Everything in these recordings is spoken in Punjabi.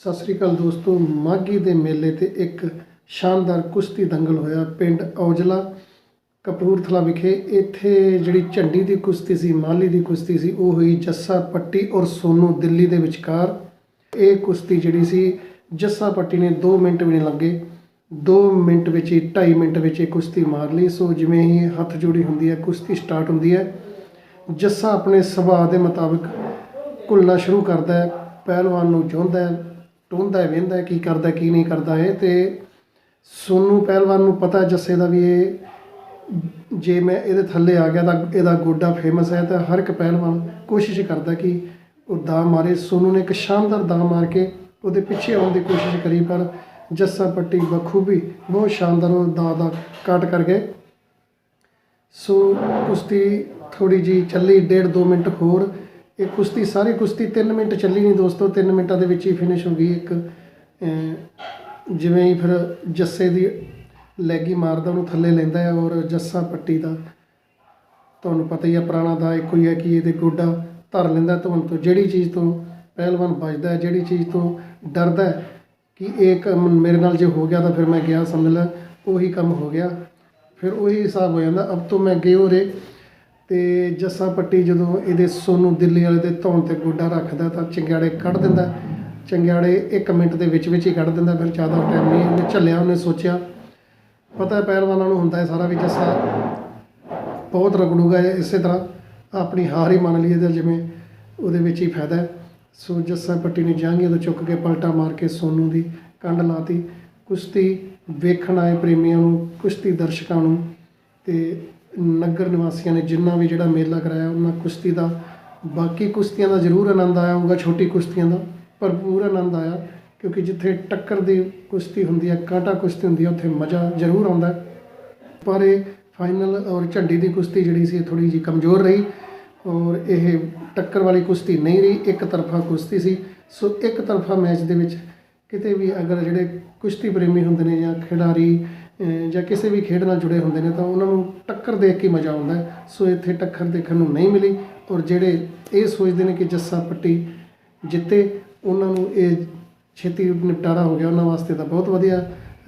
ਸਤਿ ਸ੍ਰੀ ਅਕਾਲ ਦੋਸਤੋ, ਮਾਘੀ ਦੇ ਮੇਲੇ ਤੇ ਇੱਕ ਸ਼ਾਨਦਾਰ ਕੁਸ਼ਤੀ ਦੰਗਲ ਹੋਇਆ ਪਿੰਡ ਔਜਲਾ ਕਪੂਰਥਲਾ ਵਿਖੇ। ਇੱਥੇ ਜਿਹੜੀ ਝੰਡੀ ਦੀ ਕੁਸ਼ਤੀ ਸੀ, ਮਾਲੀ ਦੀ ਕੁਸ਼ਤੀ ਸੀ, ਉਹ ਹੋਈ ਜੱਸਾ ਪੱਟੀ ਔਰ ਸੋਨੂ ਦਿੱਲੀ ਦੇ ਵਿਚਕਾਰ। ਇਹ ਕੁਸ਼ਤੀ ਜਿਹੜੀ ਸੀ, ਜੱਸਾ ਪੱਟੀ ਨੇ 2 ਮਿੰਟ ਵੀ ਨਹੀਂ ਲੱਗੇ। 2 ਮਿੰਟ ਵਿੱਚ ਹੀ 2.5 ਮਿੰਟ ਵਿੱਚ ਇਹ ਕੁਸ਼ਤੀ ਮਾਰ ਲਈ। ਸੋ ਜਿਵੇਂ ਹੀ ਹੱਥ ਜੋੜੀ ਹੁੰਦੀ ਹੈ, ਕੁਸ਼ਤੀ ਸਟਾਰਟ ਹੁੰਦੀ ਹੈ। ਜੱਸਾ ਆਪਣੇ ਸੁਭਾਅ ਦੇ ਮੁਤਾਬਕ ਘੁਲਣਾ ਸ਼ੁਰੂ ਕਰਦਾ ਹੈ, ਪਹਿਲਵਾਨ ਨੂੰ ਚਾਹੁੰਦਾ ਹੈ। ਟੋਂਦਾ ਹੈ, ਵੇਂਦਾ ਕੀ ਕਰਦਾ, ਕੀ ਨਹੀਂ ਕਰਦਾ ਹੈ ਤੇ ਸੋਨੂੰ ਪਹਿਲਵਾਨ ਨੂੰ ਪਤਾ ਜੱਸੇ ਦਾ ਵੀ ਇਹ ਜੇ ਮੈਂ ਇਹਦੇ ਥੱਲੇ ਆ ਗਿਆ ਤਾਂ ਇਹਦਾ ਗੋਡਾ ਫੇਮਸ ਹੈ ਤਾਂ ਹਰ ਇੱਕ ਪਹਿਲਵਾਨ ਕੋਸ਼ਿਸ਼ ਕਰਦਾ ਕਿ ਉਹ ਦਾ ਮਾਰੇ। ਸੋਨੂੰ ਨੇ ਇੱਕ ਸ਼ਾਨਦਾਰ ਦਾ ਮਾਰ ਕੇ ਉਹਦੇ ਪਿੱਛੇ ਆਉਣ ਦੀ ਕੋਸ਼ਿਸ਼ ਕਰੀ, ਪਰ ਜੱਸਾ ਪੱਟੀ ਬਖੂਬੀ ਬਹੁਤ ਸ਼ਾਨਦਾਰ ਉਹ ਦਾ ਦਾ ਕਾਟ ਕਰ ਗਏ। ਸੋ ਕੁਸ਼ਤੀ ਥੋੜੀ ਜੀ ਚੱਲੀ, ਡੇਢ ਦੋ ਮਿੰਟ ਹੋਰ ਇਹ ਕੁਸ਼ਤੀ, ਸਾਰੀ ਕੁਸ਼ਤੀ 3 ਮਿੰਟ ਚੱਲੀ ਨਹੀਂ ਦੋਸਤੋ 3 ਮਿੰਟਾਂ ਦੇ ਵਿੱਚ ਹੀ ਫਿਨਿਸ਼ ਹੋ ਗਈ ਇੱਕ ਜਿਵੇਂ ਹੀ ਫਿਰ ਜੱਸੇ ਦੀ ਲੈਗੀ ਮਾਰਦਾ, ਉਹਨੂੰ ਥੱਲੇ ਲੈਂਦਾ ਹੈ ਔਰ ਜੱਸਾ ਪੱਟੀ ਦਾ, ਤੁਹਾਨੂੰ ਪਤਾ ਹੀ ਹੈ ਪੁਰਾਣਾ ਦਾ ਇੱਕੋ ਹੀ ਹੈ ਕਿ ਇਹਦੇ ਗੋਡਾ ਧਰ ਲੈਂਦਾ ਧੁਨ ਤੋਂ ਜਿਹੜੀ ਚੀਜ਼ ਤੋਂ ਪਹਿਲਵਾਨ ਬਚਦਾ ਹੈ, ਜਿਹੜੀ ਚੀਜ਼ ਤੋਂ ਡਰਦਾ ਹੈ ਕਿ ਇਹ ਕੰਮ ਮੇਰੇ ਨਾਲ ਜੇ ਹੋ ਗਿਆ ਤਾਂ ਫਿਰ ਮੈਂ ਗਿਆ ਸਮਝ ਲੈ, ਉਹੀ ਕੰਮ ਹੋ ਗਿਆ। ਫਿਰ ਉਹੀ ਹਿਸਾਬ ਹੋ ਜਾਂਦਾ, ਅਬ ਤੋਂ ਮੈਂ ਗਏ ਰੇ ਤੇ ਜੱਸਾ ਪੱਟੀ ਜਦੋਂ ਇਹਦੇ ਸੋਨੂੰ ਦਿੱਲੀ ਵਾਲੇ ਦੇ ਧੌਣ ਤੇ ਗੋਡਾ ਰੱਖਦਾ ਤਾਂ ਚੰਗਿਆੜੇ ਕੱਢ ਦਿੰਦਾ। ਚੰਗਿਆੜੇ 1 ਮਿੰਟ ਦੇ ਵਿੱਚ ਵਿੱਚ ਹੀ ਕੱਢ ਦਿੰਦਾ ਫਿਰ ਜ਼ਿਆਦਾ ਟਾਈਮ ਨਹੀਂ, ਉਹਨੇ ਝੱਲਿਆ, ਉਹਨੇ ਸੋਚਿਆ। ਪਤਾ ਹੈ ਪਹਿਲਵਾਨਾਂ ਨੂੰ ਹੁੰਦਾ ਹੈ ਸਾਰਾ ਵੀ ਜੱਸਾ ਬਹੁਤ ਰਗੜੂਗਾ ਇਸੇ ਤਰ੍ਹਾਂ ਆਪਣੀ ਹਾਰ ਹੀ ਮੰਨ ਲਈ ਇਹਦਾ ਜਿਵੇਂ ਉਹਦੇ ਵਿੱਚ ਹੀ ਫਾਇਦਾ ਸੋ ਜੱਸਾ ਪੱਟੀ ਨੇ ਜਾਂਘੀਆਂ ਤੋਂ ਚੁੱਕ ਕੇ ਪਲਟਾ ਮਾਰ ਕੇ ਸੋਨੂ ਦੀ ਕੰਡ ਲਾਤੀ। ਕੁਸ਼ਤੀ ਵੇਖਣ ਆਏ ਪ੍ਰੇਮੀਆਂ ਨੂੰ, ਕੁਸ਼ਤੀ ਦਰਸ਼ਕਾਂ ਨੂੰ ਤੇ ਨਗਰ ਨਿਵਾਸੀਆਂ ਨੇ ਜਿੰਨਾ ਵੀ ਜਿਹੜਾ ਮੇਲਾ ਕਰਾਇਆ, ਉਹਨਾਂ ਕੁਸ਼ਤੀ ਦਾ। ਬਾਕੀ ਕੁਸ਼ਤੀਆਂ ਦਾ ਜ਼ਰੂਰ ਆਨੰਦ ਆਇਆ ਹੋਊਗਾ, ਛੋਟੀ ਕੁਸ਼ਤੀਆਂ ਦਾ, ਪਰ ਪੂਰਾ ਆਨੰਦ ਆਇਆ, ਕਿਉਂਕਿ ਜਿੱਥੇ ਟੱਕਰ ਦੀ ਕੁਸ਼ਤੀ ਹੁੰਦੀ ਹੈ, ਕਾਂਟਾ ਕੁਸ਼ਤੀ ਹੁੰਦੀ ਹੈ, ਉੱਥੇ ਮਜ਼ਾ ਜ਼ਰੂਰ ਆਉਂਦਾ। ਪਰ ਇਹ ਫਾਈਨਲ ਔਰ ਝੰਡੀ ਦੀ ਕੁਸ਼ਤੀ ਜਿਹੜੀ ਸੀ ਥੋੜੀ ਜਿਹੀ ਕਮਜ਼ੋਰ ਰਹੀ ਔਰ ਇਹ ਟੱਕਰ ਵਾਲੀ ਕੁਸ਼ਤੀ ਨਹੀਂ ਰਹੀ, ਇੱਕ ਤਰਫਾ ਕੁਸ਼ਤੀ ਸੀ। ਸੋ ਇੱਕ ਤਰਫਾ ਮੈਚ ਦੇ ਵਿੱਚ ਕਿਤੇ ਵੀ ਅਗਰ ਜਿਹੜੇ ਕੁਸ਼ਤੀ ਪ੍ਰੇਮੀ ਹੁੰਦੇ ਨੇ ਜਾਂ ਖਿਡਾਰੀ ਜਾਂ ਕਿਸੇ ਵੀ ਖੇਡ ਨਾਲ ਜੁੜੇ ਹੁੰਦੇ ਨੇ ਤਾਂ ਉਹਨਾਂ ਨੂੰ ਟੱਕਰ ਦੇਖ ਕੇ ਮਜ਼ਾ ਆਉਂਦਾ ਸੋ ਇੱਥੇ ਟੱਕਰ ਦੇਖਣ ਨੂੰ ਨਹੀਂ ਮਿਲੀ ਔਰ ਜਿਹੜੇ ਇਹ ਸੋਚਦੇ ਨੇ ਕਿ ਜੱਸਾ ਪੱਟੀ ਜਿੱਤੇ, ਉਹਨਾਂ ਨੂੰ ਇਹ ਛੇਤੀ ਨਿਪਟਾਰਾ ਹੋ ਗਿਆ। ਉਹਨਾਂ ਵਾਸਤੇ ਤਾਂ ਬਹੁਤ ਵਧੀਆ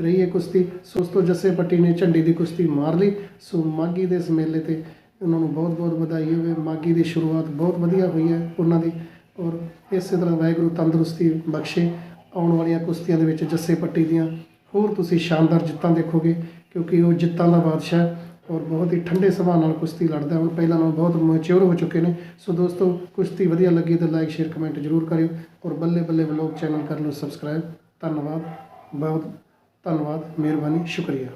ਰਹੀ ਹੈ ਕੁਸ਼ਤੀ। ਸੋ ਉਸ ਤੋਂ ਜੱਸੇ ਪੱਟੀ ਨੇ ਝੰਡੀ ਦੀ ਕੁਸ਼ਤੀ ਮਾਰ ਲਈ। ਸੋ ਮਾਗੀ ਦੇ ਇਸ ਮੇਲੇ ਤੇ ਉਹਨਾਂ ਨੂੰ ਬਹੁਤ ਬਹੁਤ ਵਧਾਈ ਹੋਵੇ। ਮਾਗੀ ਦੀ ਸ਼ੁਰੂਆਤ ਬਹੁਤ ਵਧੀਆ ਹੋਈ ਹੈ ਉਹਨਾਂ ਦੀ ਔਰ ਇਸੇ ਤਰ੍ਹਾਂ ਵਾਹਿਗੁਰੂ ਤੰਦਰੁਸਤੀ ਬਖਸ਼ੇ। ਆਉਣ ਵਾਲੀਆਂ ਕੁਸ਼ਤੀਆਂ ਦੇ ਵਿੱਚ ਜੱਸੇ ਪੱਟੀ ਦੀਆਂ ਹੋਰ ਤੁਸੀਂ ਸ਼ਾਨਦਾਰ ਜਿੱਤਾਂ ਦੇਖੋਗੇ, ਕਿਉਂਕਿ ਉਹ ਜਿੱਤਾਂ ਦਾ ਬਾਦਸ਼ਾਹ ਔਰ ਬਹੁਤ ਹੀ ਠੰਡੇ ਸੁਭਾਅ ਨਾਲ ਕੁਸ਼ਤੀ ਲੜਦਾ ਹੁਣ ਪਹਿਲਾਂ ਨਾਲੋਂ ਬਹੁਤ ਮੈਚੁਰ ਹੋ ਚੁੱਕੇ ਨੇ। ਸੋ ਦੋਸਤੋ, ਕੁਸ਼ਤੀ ਵਧੀਆ ਲੱਗੀ ਤਾਂ ਲਾਈਕ ਸ਼ੇਅਰ ਕਮੈਂਟ ਜ਼ਰੂਰ ਕਰਿਓ ਔਰ ਬੱਲੇ ਬੱਲੇ ਵਲੋਗ ਚੈਨਲ ਕਰ ਲਓ ਸਬਸਕ੍ਰਾਈਬ ਧੰਨਵਾਦ। ਬਹੁਤ ਧੰਨਵਾਦ। ਮਿਹਰਬਾਨੀ। ਸ਼ੁਕਰੀਆ।